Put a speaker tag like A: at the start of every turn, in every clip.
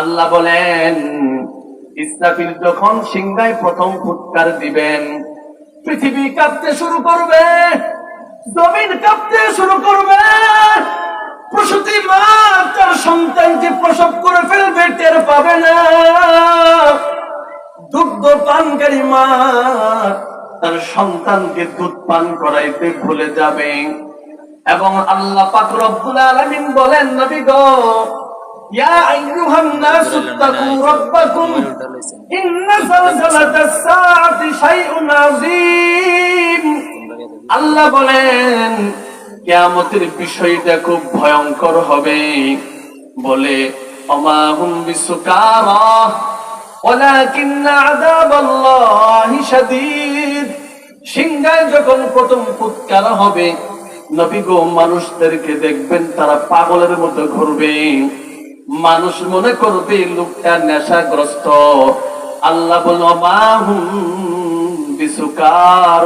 A: আল্লাহ বলেন, ইসরাফিল যখন সিংহায় প্রথম ফুৎকার দিবেন, পৃথিবী কাঁপতে শুরু করবে, জমিন কাঁপতে শুরু করবে, প্রসূতি মা তার সন্তানকে প্রসব করে ফেলবে, টের পাবে না। দুগ্ধ পানকারী মা তার সন্তানকে দুধ পান করাইতে ভুলে যাবে। এবং আল্লাহ পাক রব্বুল আলামিন বলেন, নবী গো ইয়া আইয়ুহান নাস ইত্তাকু রাব্বাকুম ইন্না যালজালাতাস সাআতি শাইউন আযীম আল্লাহ বলেন কিয়ামতের বিষয়টা খুব ভয়ঙ্কর হবে বলে অমাহুম বিসুকারা ولكن عذاب الله شديد সিংহায় যখন প্রথম ফুৎকার হবে নবী গো মানুষদেরকে দেখবেন তারা পাগলের মতো ঘুরবে মানুষ মনে করবে লোকটা নেশাগ্রস্ত আল্লাহ বল মাহুম বিসুকার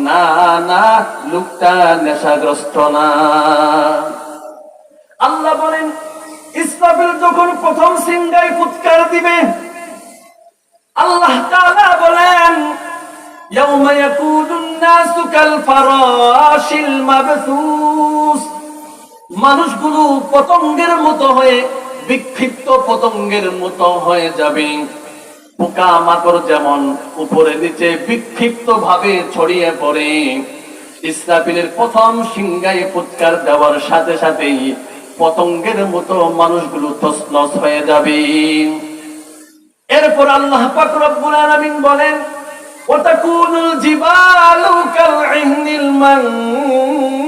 A: না না লোকটা নেশাগ্রস্ত না আল্লাহ বলেন ইসরাফিল যখন প্রথম সিংহায় ফুৎকার দিবে আল্লাহ তাআলা বলেন يوم يكون الناس كالفراش المبثوث মানুষগুলো পতঙ্গের মতো হয়ে, বিক্ষিপ্ত পতঙ্গের মতো হয়ে যাবে। পোকা মাকড় যেমন উপরে নিচে বিক্ষিপ্ত ভাবে ছড়িয়ে পড়ে, ইসরাফিলের প্রথম সিংহায় ফুৎকার দেওয়ার সাথে সাথেই পতঙ্গের মতো মানুষগুলো তসনস হয়ে যাবে। এরপর আল্লাহ পাক রব্বুল আলামিন বলেন, ওয়াতাকুনুল জিবালু কালইহনিল মানফুশ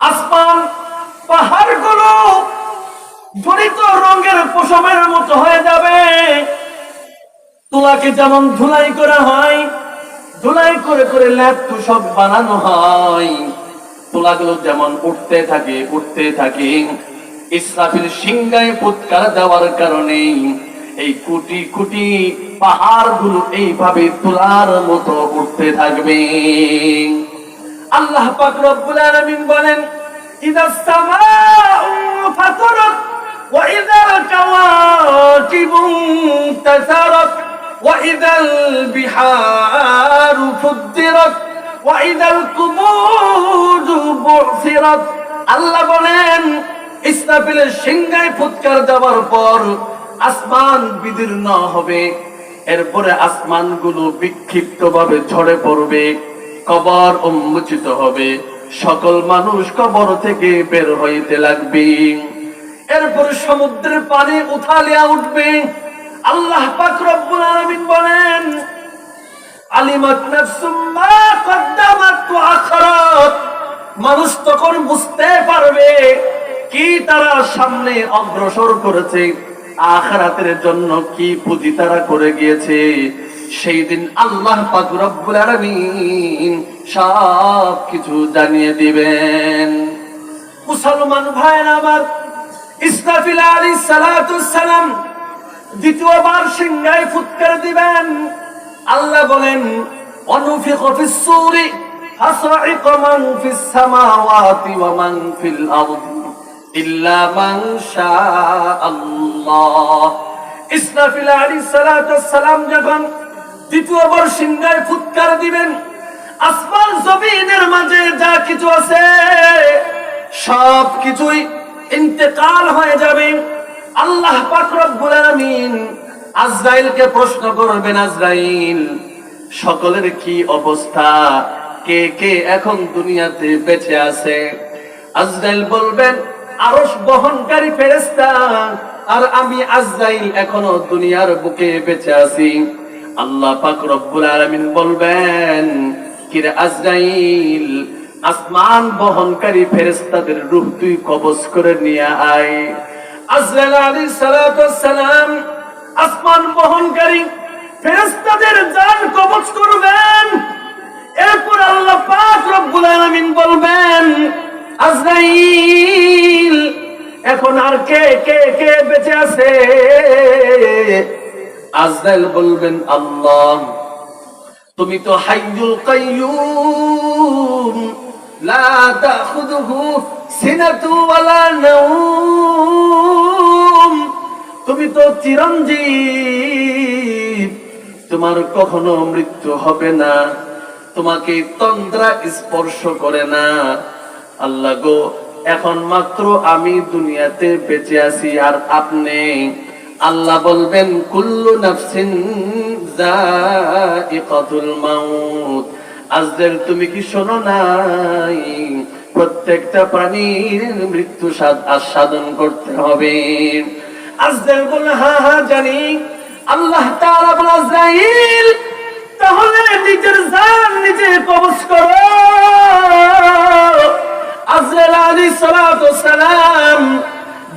A: আসমান, পাহাড়গুলো জড়িত রঙের পশমের মতো হয়ে যাবে। তুলাকে যেমন ধুলাই করা হয়, ধুলাই করে করে ল্যাপ সব বানানো হয়। তুলাগুলো যেমন উঠতে থাকে উঠতে থাকে, ইসরাফিল সিংহায় ফুৎকার দেওয়ার কারণে এই কোটি কোটি পাহাড়গুলো এইভাবে তুলার মতো উঠতে থাকবে। আল্লাহ পাক রব্বুল আলামিন বলেন, ইদা সামাউ ফাতারাত ওয়া ইদাল কাওয়াকিবু তাসারাত ওয়া ইদাল বিহারু ফুদ্দিরাত ওয়া ইদাল কুবুরু বুসিরাত। আল্লাহ বলেন, ইসরাফিলের সিংহায় ফুৎকার দেওয়ার পর আসমান বিদীর্ণ হবে, এরপরে আসমানগুলো বিক্ষিপ্ত ভাবে ঝরে পড়বে। কবর উন্মোচিত হবে। সকল মানুষ কবর থেকে বের হইতে লাগবে। এরপর সমুদ্রের পানি উথালিয়া উঠবে। আল্লাহ পাক বলেন মানুষ তখন বুঝতে পারবে কি তারা সামনে অগ্রসর করেছে, আখরাতের জন্য কি পুঁজি তারা করে গিয়েছে। সেই দিন আল্লাহ পাক রব্বুল আলামিন সব কিছু জানিয়ে দিবেন। মুসলমান ভাইয়ের আমার, ইসরাফিল সালাতু সালাম দ্বিতীয়বার সিংহায় ফুৎকার দিবেন। আল্লাহ বলেন, অনুফিক ফিস সূরি ফিস সামাওয়াতি ওয়া মান ফিল আরদি ইল্লা মান আল্লাহ। ইসরাফিল আলাইহিস সালাতু সালাম যখন দ্বিতীয়বার সিংহায় ফুৎকার দিবেন। আসমান জমিনের মাঝে যা কিছু আছে সব কিছুই ইন্তেকাল হয়ে যাবে। আল্লাহ পাক রব্বুল আলামিন আজরাইলকে প্রশ্ন করবেন, আজরাইল, সকলের কি অবস্থা? কে কে এখন দুনিয়াতে বেঁচে আছে? আজরাইল বলবেন, আরশ বহনকারী ফেরেশতা, আর আমি আজরাইল এখনও দুনিয়ার বুকে বেঁচে আছি। আল্লাহ পাক রব্বুল আলামিন বলবেন কিরে আজরাইল, আসমান বহনকারী ফেরেশতাদের রূহ তুই কবজ করে নিয়ে আয়। আজরাইল আলাইহিস সালাতু সালাম আসমান বহনকারী ফেরেশতাদের জান কবজ করবেন। এরপর আল্লাহ পাক রব্বুল আলামিন বলবেন, আজরাইল, এখন আর কে কে কে বেঁচে আছে? আজরাইল বলবেন, আল্লাহ, তুমি তো হাইয়ুল কাইয়ুম, লা তাখুযুহু সিনাতু ওয়ালা নাওম, তুমি তো চিরঞ্জীব, তোমার কখনো মৃত্যু হবে না, তোমাকে তন্দ্রা স্পর্শ করে না। আল্লাহ গো, এখন মাত্র আমি দুনিয়াতে বেঁচে আছি আর আপনি আল্লাহ বলবেন, কুল্লু নাফসিন যায়িকাতুল মাউত। আজদের তুমি কি শোনো নাই? প্রত্যেকটা প্রাণীর মৃত্যু স্বাদ আস্বাদন করতে হবে। আজদের বলে, হা হা, জানি। আল্লাহ তাআলা বলে, আজরাইল, তাহলে নিজের জান নিজে কবজ করো। আজরাইল আলাইহিস সালাম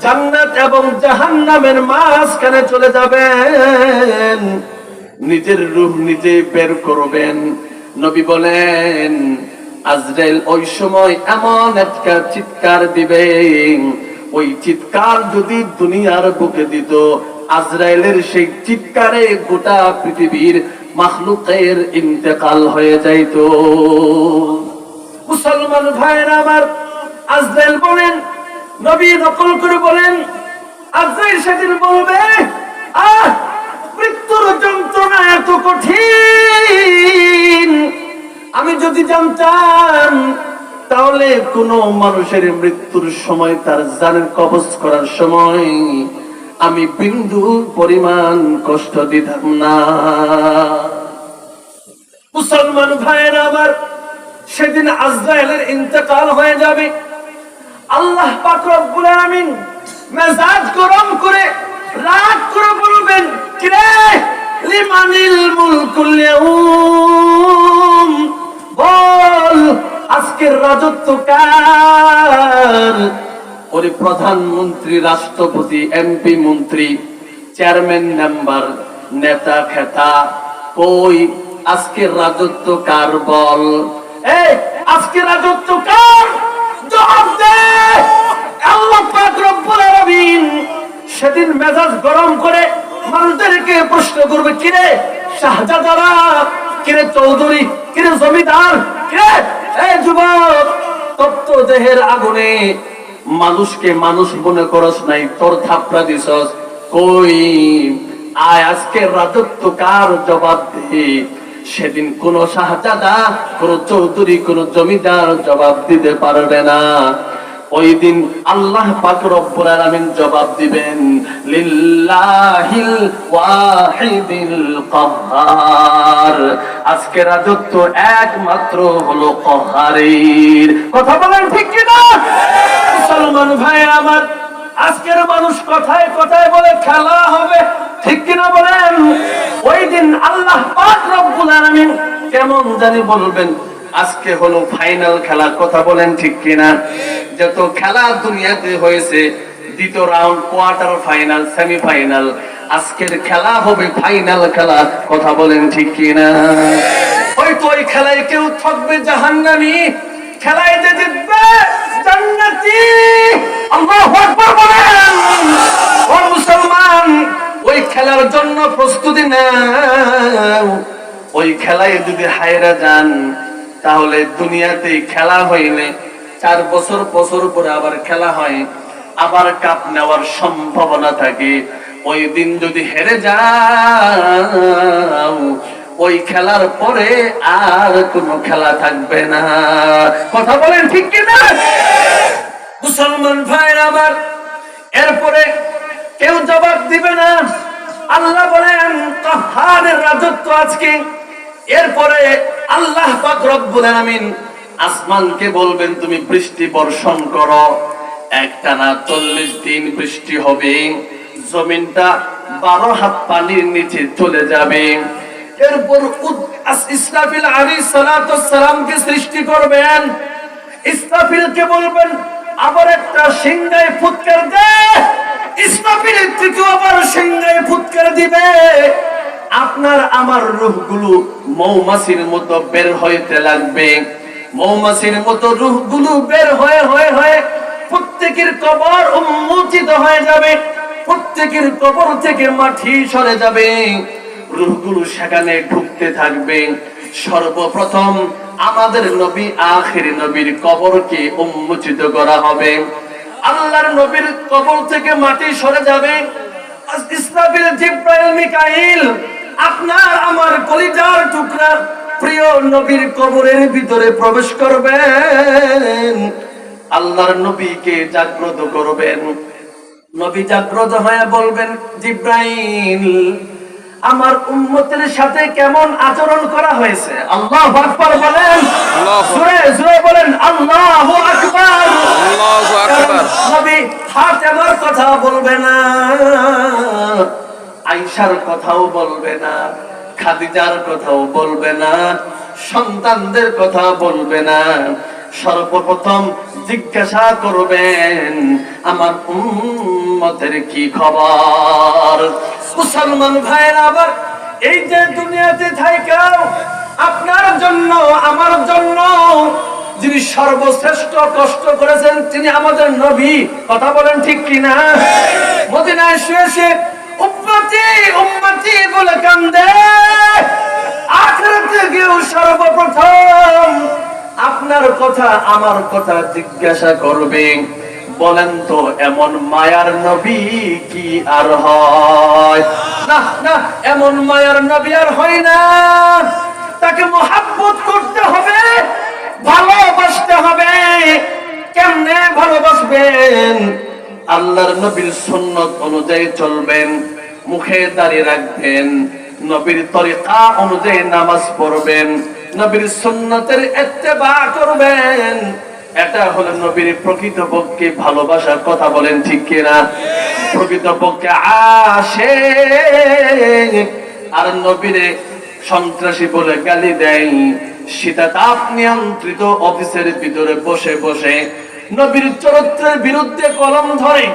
A: জান্নাত এবং জাহান্নামের মাঝখানে চলে যাবেন। নিজের রূহ নিজে বের করবেন। নবী বলেন, আজরাইল ওই সময় এমন একটা চিৎকার দিবে ওই চিৎকার যদি দুনিয়ার বুকে দিত, আজরাইলের সেই চিৎকারে গোটা পৃথিবীর মাখলুকের ইন্তেকাল হয়ে যাইত। মুসলমান ভাইয়েরা আমার, আজরাইল বলেন নবী নকল করে বলেন আজরাইল সেদিন বলবে, আহ, মৃত্যুর যন্ত্রণা এত কঠিন। আমি যদি জানতাম, তাহলে কোন মানুষের মৃত্যুর সময় তার জানের কবজ করার সময় আমি বিন্দু পরিমাণ কষ্ট দিতাম না। মুসলমান ভাইয়ের আবার সেদিন আজরায়েলের ইন্তেকাল হয়ে যাবে। আল্লাহ পাক মেজাজ গরম করে রাগ করে বলবেন কিরে লিমানিল মুলকুল বল, আজকের রাজত্ব কার? ওরে প্রধানমন্ত্রী, রাষ্ট্রপতি, এমপি, মন্ত্রী, চেয়ারম্যান মেম্বার, নেতা, খেতা, কই, আজকের রাজত্ব কার বল? এই, আজকের রাজত্ব কার? সেদিন মেজাজ গরম করে মানুষদেরকে প্রশ্ন করবে, কিরে শাহজাদারা, কিরে চৌধুরী, কিরে জমিদার, কিরে? এই যুবক, তপ্ত দেহের আগুনে মানুষকে মানুষ মনে করস নাই, তোর থাপড়া দিছস। কই? আয় আজকে রাজত্ব কার জবাব দে? সেদিন কোন শাহজাদা, কোন চৌধুরী, কোন জমিদার জবাব দিতে পারবে না। ওই দিন আল্লাহ জবাব দিবেন আজকে রাজত্ব একমাত্র হলো কহারের। কথা বলেন ঠিক কি না মুসলমান ভাই আমার, আজকের মানুষ কথায় কথায় বলে, খেলা হবে আলামিন কেমন জানি বলবেন, আজকে হলো ফাইনাল খেলা কথা বলেন ঠিক কিনা? যত খেলা দুনিয়াতে হয়েছে, দ্বিতীয় round quarter final semi final আজকের খেলা হবে ফাইনাল খেলা কথা বলেন ঠিক কিনা? ওই ওই খেলায় কেউ থাকবে জাহান্নামী, খেলায় যে জিতবে জান্নাতি। আল্লাহু আকবার বলেন। ও মুসলমান, ওই খেলার জন্য প্রস্তুতি নাও। ওই খেলায় যদি হায়রা যান, তাহলে দুনিয়াতে খেলা হইলে চার বছর বছর পরে আবার খেলা হয়, আবার কাপ নেওয়ার সম্ভাবনা থাকে। ওই দিন যদি হেরে যাও, ওই খেলার পরে আর কোনো খেলা থাকবে না। কথা বলেন ঠিক কিনা? মুসলমান ভাইয়ের আবার এরপরে কেউ জবাব দিবে না। আল্লাহ বলেন কাহারের রাজত্ব আজকে। এরপরে আল্লাহ পাক রব্বুল আলামিন আসমানকে বলবেন, তুমি বৃষ্টি বর্ষণ করো। একটানা চল্লিশ দিন বৃষ্টি হবে। জমিনটা বারো হাত পানির নিচে চলে যাবে। এরপর ইসরাফিল আলী সালামকে সৃষ্টি করবেন। ইসরাফিলকে বলবেন আবার একটা সিংহায় ফুৎকার দিবে। আপনার আমার মৌমাছির মতো বের হইতে লাগবে। মৌমাছির মতো বের হয়ে হয়ে হয়ে প্রত্যেকের কবর উন্মোচিত হয়ে যাবে। প্রত্যেকের কবর থেকে মাটি সরে যাবে। রূহগুলো সেখানে ঢুকতে থাকবে। সর্বপ্রথম আমাদের নবী, আখের নবীর কবরকে উন্মোচিত করা হবে। আল্লাহর নবীর কবর থেকে মাটি সরে যাবে। ইসরাফিল জিব্রাইল মিকাইল, আপনার আমার কলিজার টুকরা প্রিয় নবীর কবরের ভিতরে প্রবেশ করবেন। আল্লাহর নবীকে জাগ্রত করবেন। নবী জাগ্রত হয়ে বলবেন, জিব্রাইল আমার উম্মতের সাথে কেমন আচরণ করা হয়েছে? আল্লাহ আকবার বলেন। জোরে জোরে বলেন আল্লাহ আকবার।
B: আল্লাহু আকবার।
A: নবী ফাতেমার কথা বলবে না। আইসার কথাও বলবে না। খাদিজার কথাও বলবে না। সন্তানদের কথা বলবে না। সর্বপ্রথম জিজ্ঞাসা করবেন, আমার উম্মতের কি খবর? মুসলমান ভাইয়ের, আবার এই যে দুনিয়াতে থাইকাও আপনার জন্য, আমার জন্য যিনি সর্বশ্রেষ্ঠ কষ্ট করেছেন, তিনি আমাদের নবী। কথা বলেন ঠিক কিনা? মদিনায় শুয়ে শুয়ে, উম্মতি উম্মতি বলে কান্দে। আখেরাতে গিয়েও সর্বপ্রথম আপনার কথা, আমার কথা জিজ্ঞাসা করবে। বলেন তো, এমন মায়ার নবী কি আর হয়? না না, এমন মায়ার নবী আর হয় না। তাকে মোহাব্বত করতে হবে, ভালোবাসতে হবে। কেমনে ভালোবাসবেন? আল্লাহর নবীর সুন্নত অনুযায়ী চলবেন, মুখে দাঁড়িয়ে রাখবেন, নবীর তরিকা অনুযায়ী নামাজ পড়বেন নবীর সুন্নতের ইত্তেবা করবেন। এটা হলো নবীর প্রকৃত পক্ষে ভালোবাসার কথা বলেন ঠিক কিনা? প্রকৃত পক্ষে আসে আর নবীরে সন্ত্রাসী বলে গালি দেয়। সেটা তাপ নিয়ন্ত্রিত অফিসের ভিতরে বসে বসে নবীর চরিত্রের বিরুদ্ধে কলম ধরে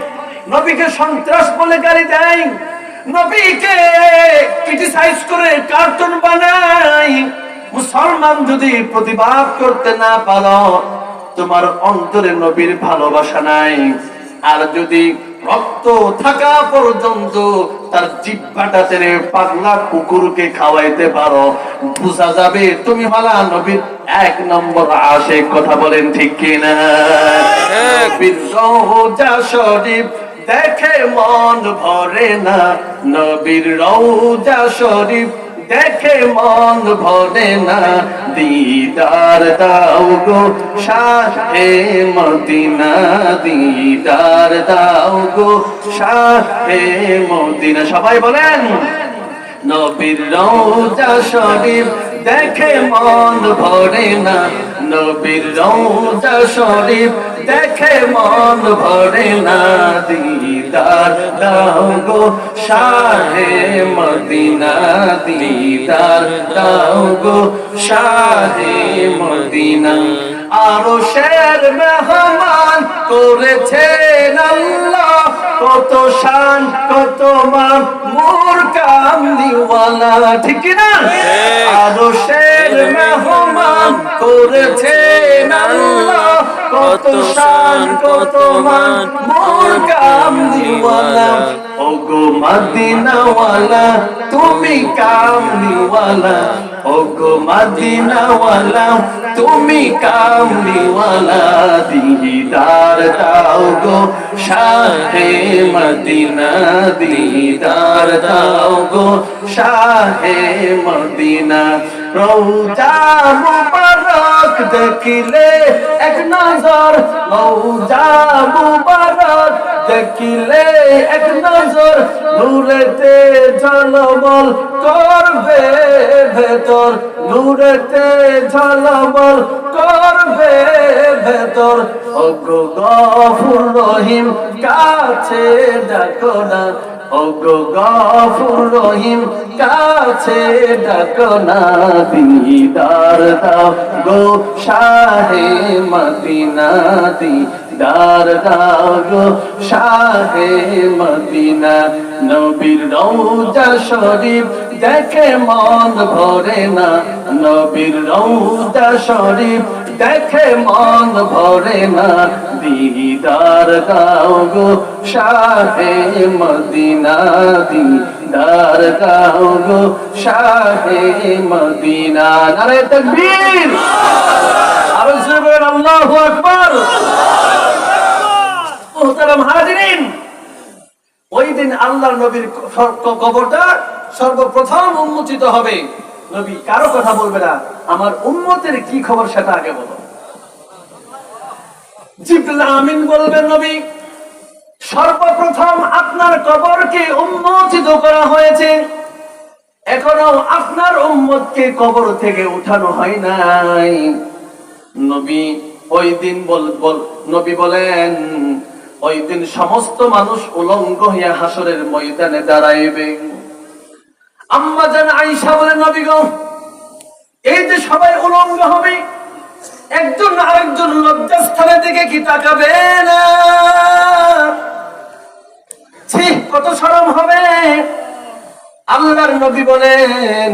A: নবীকে সন্ত্রাস বলে গালি দেয়। নবীকে ক্রিটিসাইজ করে কার্টুন বানায়। মুসলমান যদি প্রতিবাদ করতে না পারো, তোমার অন্তরে নবীর ভালোবাসা নাই। আর যদি রক্ত থাকা পর্যন্ত তার জিব্বাটা টেনে পাগলা কুকুরকে খাওয়াইতে পারো, বুঝা যাবে তুমি হলা নবীর এক নম্বর আসে কথা বলেন ঠিক কিনা? রওজা শরীফ দেখে মন ভরে না, নবীর রওজা শরীফ দেখে মন ভরে না। দিদার দাও গো শাহে মদিনা। দিদার দাও গো শাহে মদিনা। সবাই বলেন, নবীর রৌজা শরীফ দেখে মন ভরে না। নবীর রওজা শরীফ দেখে মন ভরে না দিদার। দাও গো শাহে মদিনা দিদার। দাও গো শাহে মদিনা। আরও শের মেহমান করেছেন আল্লাহ। কত শান কত মান মোর কামনিওয়ালা ঠিক না আরও শের মেহমান করেছেন আল্লাহ কত শান, কত মান মোর কামনিওয়ালা ও গো মদিনাওয়ালা, তুমি কামনিওয়ালা ও গো মদিনাওয়ালা, তুমি কামনিওয়ালা দিদার দাও গো শাহে মদিনা, দিদার দাও গো শাহে মদিনা। রৌজা মুবারক দেখিলে এক নজর। রৌজা মুবারক দেখিলে এক নজর। নূরেতে ঝলমল করবে ভেতর। নূরেতে ঝলমল করবে ভেতর। ওগো গফুর রহিম, কাছে ডাকো না। ওগো গফুর রহিম, কাছে ডাকো না দিদার দাও। গো শাহে মদিনা দিদার দাও গো শাহে মদিনা। নবীর রৌজা শরীফ দেখে মন ভরে না নবীর রৌজা শরীফ। দেখে মন ভরে না দিদার দাও গো শাহে মদিনা দিদার দাও গো শাহে মদিনা। নারে তকবীর। আরও জোরে আল্লাহু আকবার। মুহতারাম হাজিরিন। দিন আল্লাহর নবীর কবরটা সর্বপ্রথম উন্মোচিত হবে, নবী কারও কথা বলবে না। আমার উম্মতের কি খবর সেটা আগে বলো। আমিন বলবেন, নবী, সর্বপ্রথম আপনার কবরকে উন্মোচিত করা হয়েছে। এখনও আপনার উম্মতকে কবর থেকে উঠানো হয় নাই। নবী ওই দিন বল, নবী বলেন ওই দিন সমস্ত মানুষ উলঙ্গ হইয়া হাসরের ময়দানে দাঁড়াইবে। আম্মা জান আইসা বলে, নবী গো, এই যে সবাই উলঙ্গ হবে, একজন আরেকজন লজ্জাস্থানের দিকে কি তাকাবে না? কত সরম হবে। আল্লাহর নবী বলেন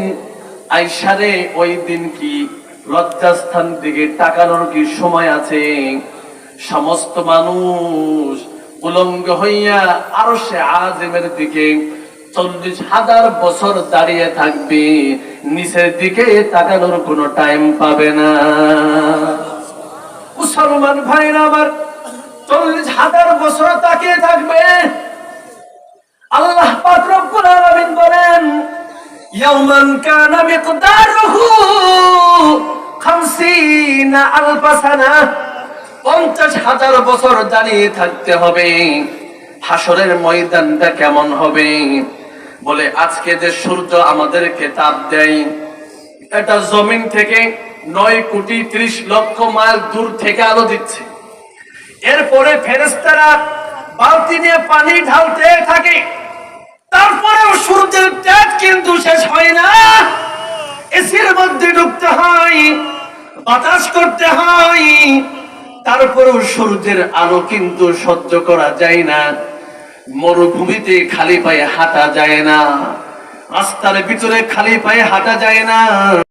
A: আইসারে ওই দিন কি লজ্জাস্থান দিকে তাকানোর কি সময় আছে? সমস্ত মানুষ উলঙ্গ হইয়া আরও সে আজমের দিকে চল্লিশ হাজার বছর দাঁড়িয়ে থাকবে, নিচের দিকে তাকানোর কোনো টাইম পাবে না। মুসলমান ভাইরা আমার, চল্লিশ হাজার বছর তাকিয়ে থাকবে। আল্লাহ পাক রব্বুল বলেন ইয়াওমান কানা মিকদারুহু 50 আলফ সানা 50 হাজার বছর দাঁড়িয়ে থাকতে হবে। হাসরের ময়দানটা কেমন হবে? বলে, আজকে যে সূর্য আমাদেরকে তাপ দেয়, এটা জমিন থেকে নয় কোটি ত্রিশ লক্ষ মাইল দূর থেকে আলো দিচ্ছে। এরপরে ফেরেস্তারা বালতি নিয়ে পানি ঢালতে থাকে। তারপরেও সূর্যের ট্যাগ কিন্তু শেষ হয় না। এসির মধ্যে ঢুকতে হয়, বাতাস করতে হয় তারপরেও সূর্যের আলো কিন্তু সহ্য করা যায় না। মরুভূমিতে খালি পায়ে হাঁটা যায় না। রাস্তার ভিতরে খালি পায়ে হাঁটা যায় না।